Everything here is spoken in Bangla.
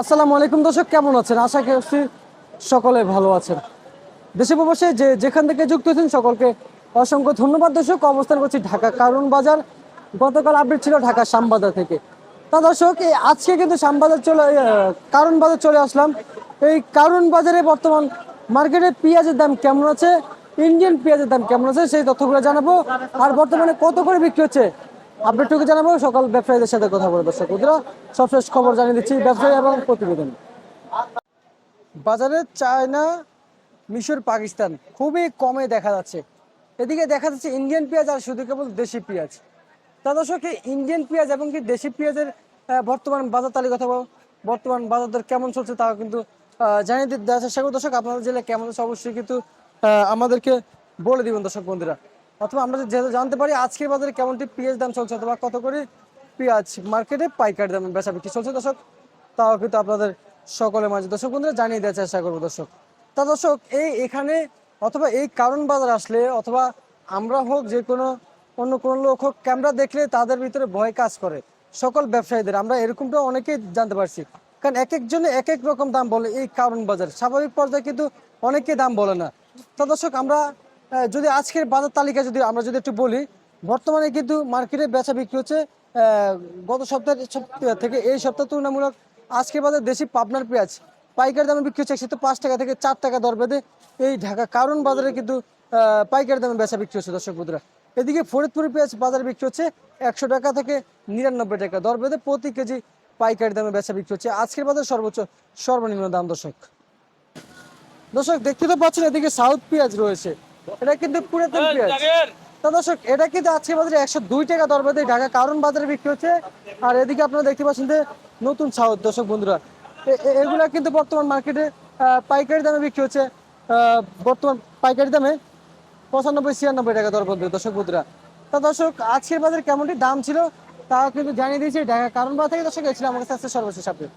আসসালামু আলাইকুম দর্শক, কেমন আছেন? আশা করছি সকলে ভালো আছেন। দেশে প্রবাসে যে যেখান থেকে যুক্ত হয়েছেন সকলকে অসংখ্য ধন্যবাদ দর্শক। অবস্থান করছি ঢাকা কারণ বাজার। গতকাল আপডেট ছিল ঢাকা শ্যামবাজার থেকে। তা দর্শক আজকে কিন্তু শ্যামবাজার চলে কারণ বাজার চলে আসলাম। এই কারণ বাজারে বর্তমান মার্কেটে পেঁয়াজের দাম কেমন আছে? ইন্ডিয়ান পেঁয়াজের দাম কেমন আছে? সেই তথ্যগুলো জানাব। আর বর্তমানে কত করে বিক্রি হচ্ছে? আপডেটটুকু জানাব, সকল ব্যবসায়ীদের সাথে কথা বলে দর্শক বন্ধুরা, সবশেষ খবর জানিয়ে দিচ্ছি ব্যবসায়ী এবং প্রতিবেদন। বাজারে চায়না, মিশর, পাকিস্তান খুবই কমে দেখা যাচ্ছে। এদিকে দেখা যাচ্ছে ইন্ডিয়ান পেঁয়াজ আর শুধু কেবল দেশি পেঁয়াজ। তা দর্শক ইন্ডিয়ান পেঁয়াজ এবং কি দেশি পেঁয়াজের বর্তমান বাজার তালিকা অথবা বর্তমান বাজার দর কেমন চলছে তাও কিন্তু জানিয়ে দিতে দেওয়ার দর্শক, আপনাদের জেলায় কেমন আছে অবশ্যই কিন্তু আমাদেরকে বলে দিবেন দর্শক বন্ধুরা। অথবা আমরা যেহেতু জানতে পারি আজকের বাজারে কেমনটি পেঁয়াজ দাম চলছে অথবা কত করে পেঁয়াজ মার্কেটে পাইকারি দামে বেচা বিক্রি চলছে দর্শক, তাও কিন্তু আপনাদের সকলের মাঝে। দর্শক বন্ধুরা, জানিয়ে দেওয়ার চেষ্টা করব দর্শক। তা দর্শক, এই এখানে অথবা এই কারণ বাজার আসলে অথবা আমরা হোক যে কোনো অন্য কোনো লোক হোক, ক্যামেরা দেখলে তাদের ভিতরে ভয় কাজ করে সকল ব্যবসায়ীদের। আমরা এরকমটা অনেকেই জানতে পারছি। কারণ এক একজনে এক এক রকম দাম বলে এই কারণ বাজার। স্বাভাবিক পর্যায়ে কিন্তু অনেকে দাম বলে না। তো দর্শক, আমরা যদি আজকের বাজার তালিকা যদি আমরা যদি একটু বলি, বর্তমানে কিন্তু মার্কেটে বেচা বিক্রি হচ্ছে গত সপ্তাহের থেকে এই সপ্তাহ তুলনামূলক আজকে বাজার দেশি পাবনার পেঁয়াজ, পাইকারি দামে বিক্রি হচ্ছে একশো পাঁচ টাকা থেকে চার টাকা দর বেঁধে এই ঢাকা কারণ বাজারে কিন্তু পাইকারি দামে বেচা বিক্রি হচ্ছে দর্শক বন্ধুরা। এদিকে ফরিদপুর পেঁয়াজ বাজারে বিক্রি হচ্ছে একশো টাকা থেকে নিরানব্বই টাকা দর বেঁধে প্রতি কেজি পাইকারি দামে বেচা বিক্রি হচ্ছে। আজকের বাজার সর্বোচ্চ সর্বনিম্ন দাম দর্শক। দর্শক, দেখতে তো পাচ্ছেন এদিকে সাউথ পেঁয়াজ রয়েছে। এটা কিন্তু পুরাতন পেঁয়াজ। তা দর্শক এটা কিন্তু আজকে বাজারে একশো দুই টাকা ঢাকা কারণ বাজারে বিক্রি হচ্ছে। আর এদিকে আপনারা দেখতে পাচ্ছেন যে নতুন সাউথ দর্শক বন্ধুরা। এগুলা কিন্তু বর্তমান মার্কেটে পাইকারি দামে বিক্রি হচ্ছে আহ, বর্তমান পাইকারি দামে পঁচানব্বই ছিয়ানব্বই টাকা দর বন্ধু দর্শক বন্ধুরা। তা দর্শক আজকের বাজারে কেমনটি দাম ছিল তা কিন্তু জানিয়ে দিয়েছি ঢাকা কারণ বাজার থেকে দর্শক এসেছিলাম আমার কাছে সর্বশেষ আপডেট